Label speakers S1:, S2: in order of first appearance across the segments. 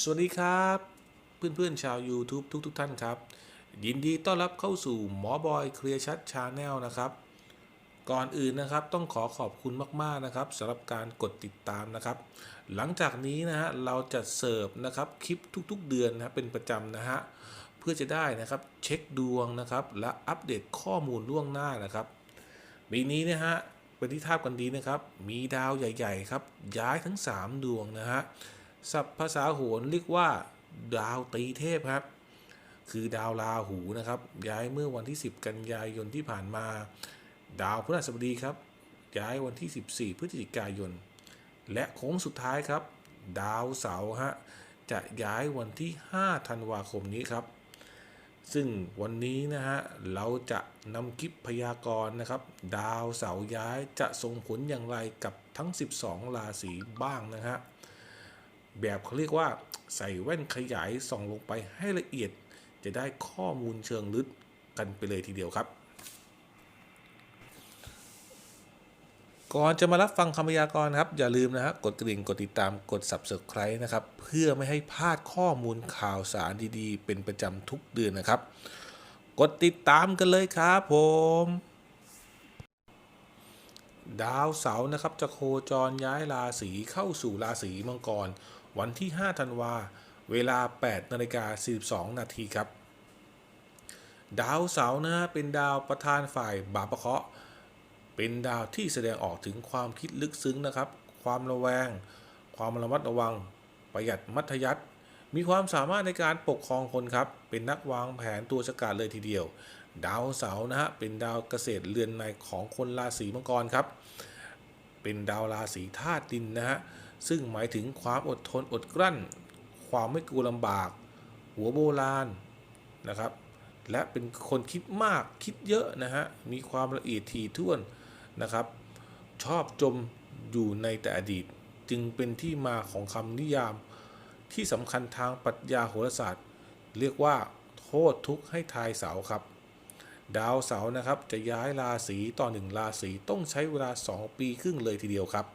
S1: สวัสดีครับ เพื่อนๆชาว YouTube ทุกๆทท่านครับ ยินดีต้อนรับเข้าสู่หมอบอยเคลียร์ชัดชาแนลนะครับ ก่อนอื่นนะครับต้องขอขอบคุณมากๆนะครับสำหรับการกดติดตามนะครับ หลังจากนี้นะฮะเราจะเสิร์ฟนะครับคลิปทุกๆ เดือนนะเป็นประจำนะฮะเพื่อจะได้นะครับเช็คดวงนะครับและอัปเดตข้อมูลล่วงหน้านะครับปีนี้นะฮะเป็นที่ทราบกันดีนะครับ มีดาวใหญ่ ๆ ครับ ย้ายทั้ง 3 ดวงนะฮะ ศัพท์ภาษาโหรเรียกว่า ดาวตีเทพครับ คือดาวราหูนะครับ ย้ายเมื่อวันที่ 10 กันยายนที่ผ่านมา ดาวพฤหัสบดีครับ ย้ายวันที่ 14 พฤศจิกายน และโค้งสุดท้ายครับ ดาวเสาร์ฮะจะย้ายวันที่ 5 ธันวาคมนี้ครับ ซึ่งวันนี้นะฮะเราจะนำคลิปพยากรณ์นะครับ ดาวเสาร์ย้ายจะส่งผลอย่างไรกับทั้ง 12 ราศีบ้างนะฮะ แบบเขาเรียกว่าใส่แว่นขยายส่องลงไปให้ละเอียด จะได้ข้อมูลเชิงลึกกันไปเลยทีเดียวครับ ก่อนจะมารับฟังคำพยากรณ์ครับ อย่าลืมนะฮะกดกระดิ่งกดติดตามกด subscribe นะครับ เพื่อไม่ให้พลาดข้อมูลข่าวสารดีๆ เป็นประจำทุกเดือนนะครับ กดติดตามกันเลยครับผมดาวเสาร์นะครับจะโคจรย้ายราศีเข้าสู่ราศีมังกร วันที่ 5 ธันวา เวลา 8นาฬิกา42 นาทีครับ ดาวเสาร์นะฮะเป็นดาวประธานฝ่ายบาปะเคาะ เป็นดาวที่แสดงออกถึงความคิดลึกซึ้งนะครับ ความระแวง ความระมัดระวัง ประหยัดมัธยัติมีความสามารถในการปกครองคนครับ เป็นนักวางแผนตัวฉกาจเลยทีเดียว ดาวเสาร์นะฮะ เป็นดาวเกษตรเรือนในของคนราศีมังกรครับ เป็นดาวราศีธาตุดินนะฮะ ซึ่งหมายถึงความอดทนอดกลั้น ความไม่กลัวลำบาก หัวโบราณนะครับ และเป็นคนคิดมากคิดเยอะนะฮะ มีความละเอียดถี่ถ้วนนะครับ ชอบจมอยู่ในแต่อดีต จึงเป็นที่มาของคำนิยามที่สำคัญทางปรัชญาโหราศาสตร์ เรียกว่า โทษทุกข์ให้ทายเสาครับ ดาวเสาร์นะครับจะย้ายราศีต่อหนึ่งราศีต้องใช้เวลา 2 ปีครึ่งเลยทีเดียวครับ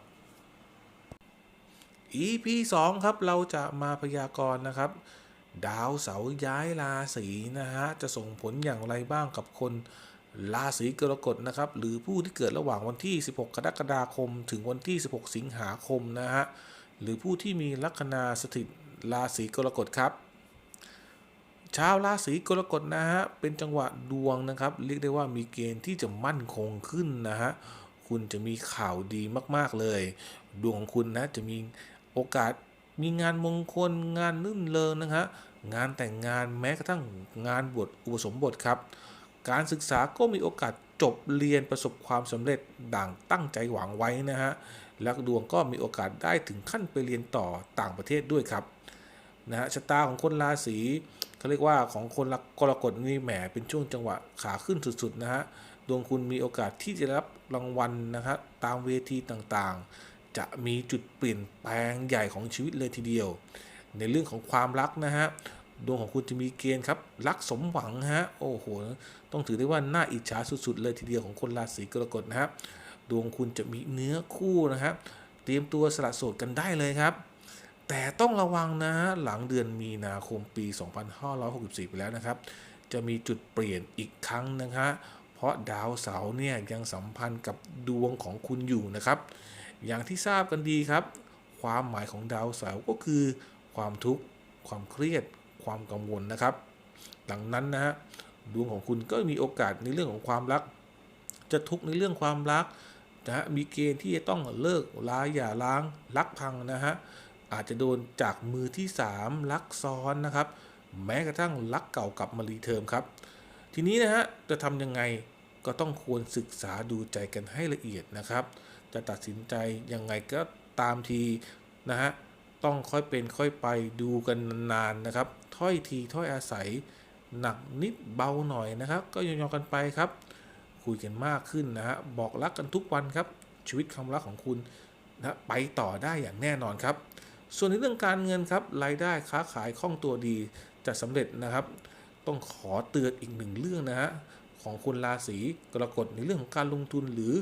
S1: EP 2 ครับเราจะมาพยากรณ์นะครับ ดาวเสาร์ย้ายราศีนะฮะจะส่งผลอย่างไรบ้างกับคนราศีกรกฎนะครับ หรือผู้ที่เกิดระหว่างวันที่ 16 กรกฎาคม ถึงวันที่ 16 สิงหาคมนะฮะหรือผู้ที่มีลัคนาสถิตราศีกรกฎครับชาวราศีกรกฎนะฮะเป็นจังหวะดวงนะครับ เรียกได้ว่ามีเกณฑ์ที่จะมั่นคงขึ้นนะฮะคุณจะมีข่าวดีมาก ๆ เลย ดวงของคุณนะจะมี โอกาสมีงานมงคลงานนื่นเริงนะฮะงานแต่งงานแม้กระทั่งงานบวชอุปสมบทครับ การศึกษาก็มีโอกาสจบเรียนประสบความสำเร็จดังตั้งใจหวังไว้นะฮะแล้วดวงก็มีโอกาสได้ถึงขั้นไปเรียนต่อต่างประเทศด้วยครับนะฮะชะตาของคนราศีเขาเรียกว่าของคนกกรกฎนี่แหมเป็นช่วงจังหวะขาขึ้นสุดๆนะฮะดวงคุณมีโอกาสที่จะรับรางวัลนะครับตามเวทีต่างๆ จะมีจุดเปลี่ยนแปลงใหญ่ของชีวิตเลยทีเดียว ในเรื่องของความรักนะฮะดวงของคุณจะมีเกณฑ์ครับรักสมหวังฮะโอ้โหต้องถือได้ว่าน่าอิจฉาสุดๆ เลยทีเดียวของคนราศีกรกฎนะครับดวงคุณจะมีเนื้อคู่นะครับเตรียมตัวสละโสดกันได้เลยครับ แต่ต้องระวังนะฮะหลังเดือนมีนาคมปี 2564 ไปแล้วนะครับ จะมีจุดเปลี่ยนอีกครั้งนะฮะเพราะดาวเสาร์เนี่ยยังสัมพันธ์กับดวงของคุณอยู่นะครับ อย่างที่ทราบกันดีครับ ความหมายของดาวเสาร์ก็คือ ความทุกข์ ความเครียด ความกังวลนะครับ ดังนั้นนะฮะดวงของคุณก็มีโอกาสในเรื่องของความรัก จะทุกข์ในเรื่องความรักนะฮะมีเกณฑ์ที่จะต้องเลิกลาอย่าล้างรักพังนะฮะอาจจะโดนจากมือที่ 3 ลักซ้อนนะครับ แม้กระทั่งลักเก่ากลับมารีเทิร์มครับ ทีนี้นะฮะจะทำยังไงก็ต้องควรศึกษาดูใจกันให้ละเอียดนะครับ จะตัดสินใจยังไงก็ตามทีนะฮะต้องค่อยเป็นค่อยไปดูกันนานๆนะครับ ถ้อยทีถ้อยอาศัยหนักนิดเบาหน่อยนะครับ ก็ยอมๆกันไปครับ คุยกันมากขึ้นนะฮะบอกรักกันทุกวันครับ ชีวิตความรักของคุณนะไปต่อได้อย่างแน่นอนครับ ส่วนในเรื่องการเงินครับรายได้ค้าขายคล่องตัวดีจะสำเร็จนะครับ ต้องขอเตือนอีกหนึ่งเรื่องนะฮะของคนราศีกรกฎในเรื่องของการลงทุนหรือ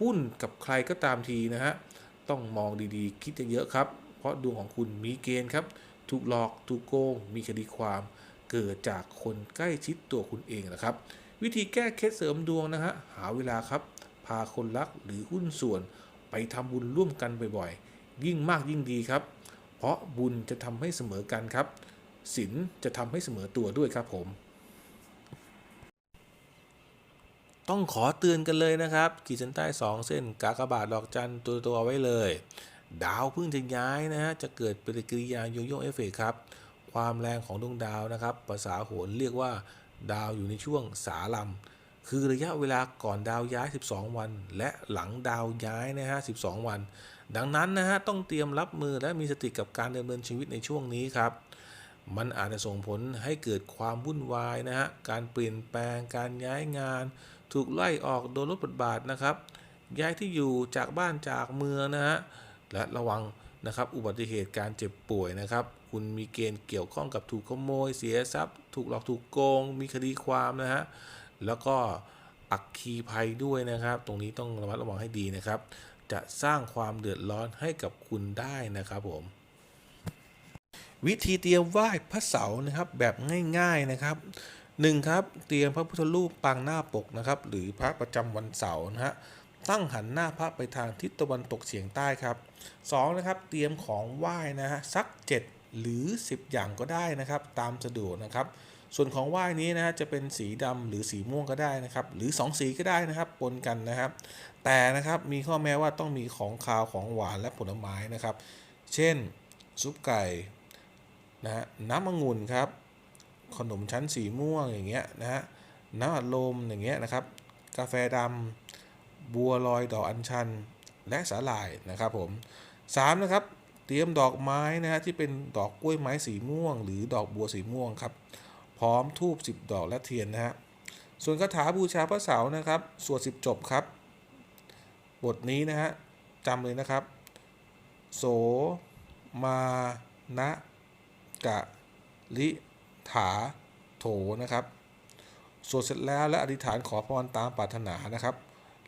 S1: หุ้นกับใครก็ตามทีนะฮะ ต้องมองดีๆ คิดเยอะๆครับ เพราะดวงของคุณมีเกณฑ์ครับ ถูกหลอก ถูกโกง มีคดีความ เกิดจากคนใกล้ชิดตัวคุณเองนะครับ วิธีแก้เคล็ดเสริมดวงนะฮะ หาเวลาครับ พาคนรักหรือหุ้นส่วน ไปทำบุญร่วมกันบ่อยๆ ยิ่งมากยิ่งดีครับ เพราะบุญจะทำให้เสมอกันครับศีลจะทำให้เสมอตัวด้วยครับผม ต้องขอเตือนกันเลยนะครับ ขีดเส้นใต้ 2 เส้น กากบาทดอกจันตัวตัวไว้เลย ดาวเพิ่งจะย้ายนะฮะจะเกิดปฏิกิริยาโยโย่เอฟเฟกครับ ความแรงของดวงดาวนะครับ ภาษาโหรเรียกว่าดาวอยู่ในช่วงสาลัมคือระยะเวลาก่อนดาวย้าย 12 วัน และหลังดาวย้ายนะฮะ12 วัน ดังนั้นนะฮะต้องเตรียมรับมือและมีสติกับการดำเนินชีวิตในช่วงนี้ครับมันอาจจะส่งผลให้เกิดความวุ่นวายนะฮะ การเปลี่ยนแปลง การย้ายงาน ถูกไล่ออกโดนลดบทบาทนะครับ ย้ายที่อยู่จากบ้านจากเมืองนะฮะและระวังนะครับ อุบัติเหตุการเจ็บป่วยนะครับ คุณมีเกณฑ์เกี่ยวข้องกับถูกขโมย เสียทรัพย์ ถูกหลอกถูกโกง มีคดีความนะฮะแล้วก็อักคีภัยด้วยนะครับ ตรงนี้ต้องระมัดระวังให้ดีนะครับ จะสร้างความเดือดร้อนให้กับคุณได้นะครับผมวิธีเตรียมไหว้พระเสาร์นะครับแบบง่ายๆนะครับ หนึ่งครับเตรียมพระพุทธรูปปางหน้าปกนะครับ หรือพระประจำวันเสาร์นะฮะตั้งหันหน้าพระไปทางทิศตะวันตกเฉียงใต้ครับสองนะครับ เตรียมของไหว้นะฮะสัก 7 หรือ 10 อย่างก็ได้นะครับ ตามสะดวกนะครับ ส่วนของไหว้นี้นะฮะจะเป็นสีดำหรือสีม่วงก็ได้นะครับ หรือ 2 สีก็ได้นะครับปนกันนะครับ แต่นะครับมีข้อแม้ว่าต้องมีของคาวของหวานและผลไม้นะครับ เช่น ซุปไก่นะฮะน้ำองุ่นครับ ขนมชั้นสีม่วงอย่างเงี้ยนะฮะน้ำอัดลมอย่างเงี้ยนะครับ กาแฟดำบัวลอยดอกอัญชัน และสาหร่ายนะครับผมสามนะครับเตรียมดอกไม้นะฮะที่เป็นดอกกล้วยไม้สีม่วง หรือดอกบัวสีม่วงครับพร้อมทูบ10 ดอกและเทียนนะฮะส่วนคาถาบูชาพระเสาร์นะครับสวด10 จบครับ บทนี้นะฮะจำเลยนะครับ โสมานะกะลิ ถาโถนะครับสวดเสร็จแล้วและอธิษฐานขอพรตามปรารถนานะครับ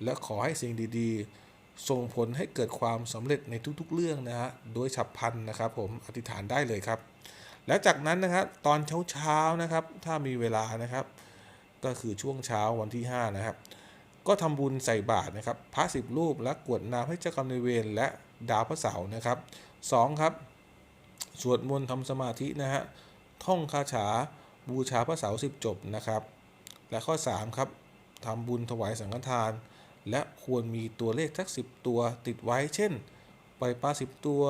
S1: และขอให้สิ่งดีๆ ส่งผลให้เกิดความสำเร็จในทุกๆเรื่องนะฮะโดยฉับพลันนะครับ ผมอธิษฐานได้เลยครับ แล้วจากนั้นนะครับตอนเช้าๆนะครับ ถ้ามีเวลานะครับ ก็คือช่วงเช้าวันที่ 5 นะครับ ก็ทำบุญใส่บาตรนะครับพระสิบรูปและกวดน้ำให้เจ้ากรรมนายเวรและดาวพระเสาร์นะครับสองครับ สวดมนต์ทำสมาธินะฮะ ท่องคาถาบูชาพระเสาสิบจบนะครับ และข้อ 3 ครับทำบุญถวายสังฆทาน และควรมีตัวเลขสักสิตัวติดไว้ เช่นปล่อยปลาสิบตัว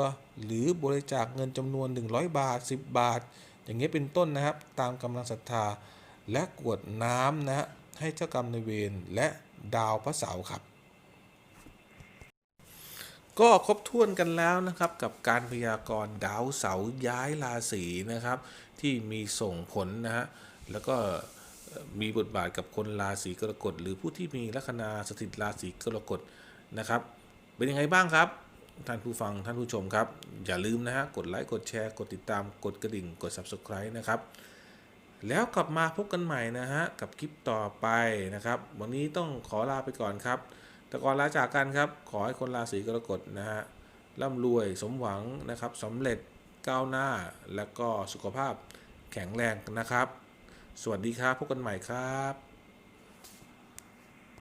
S1: หรือบริจาคเงินจำนวน 100 บาท 10 บาท อย่างเงี้ยเป็นต้นนะครับ ตามกำลังศรัทธา และกวดน้ำนะให้เจ้ากรรมในเวรและดาวพระเสาร์ครับ ก็ครบถ้วนกันแล้วนะครับกับการพยากรณ์ดาวเสาร์ย้ายราศีนะครับ ที่มีส่งผลนะฮะแล้วก็มีบทบาทกับคนราศีกรกฎหรือผู้ที่มีลัคนาสถิตราศีกรกฎนะครับ เป็นยังไงบ้างครับ ท่านผู้ฟังท่านผู้ชมครับ อย่าลืมนะฮะกดไลค์กดแชร์ กดติดตามกดกระดิ่งกด subscribe นะครับ แล้วกลับมาพบกันใหม่นะฮะกับคลิปต่อไปนะครับ วันนี้ต้องขอลาไปก่อนครับ แต่ก่อนลาจากกันครับ ขอให้คนราศีกรกฎนะฮะร่ำรวยสมหวังนะครับสำเร็จก้าวหน้าและก็สุขภาพ แข็งแรงนะครับ สวัสดีครับพบกันใหม่ครับ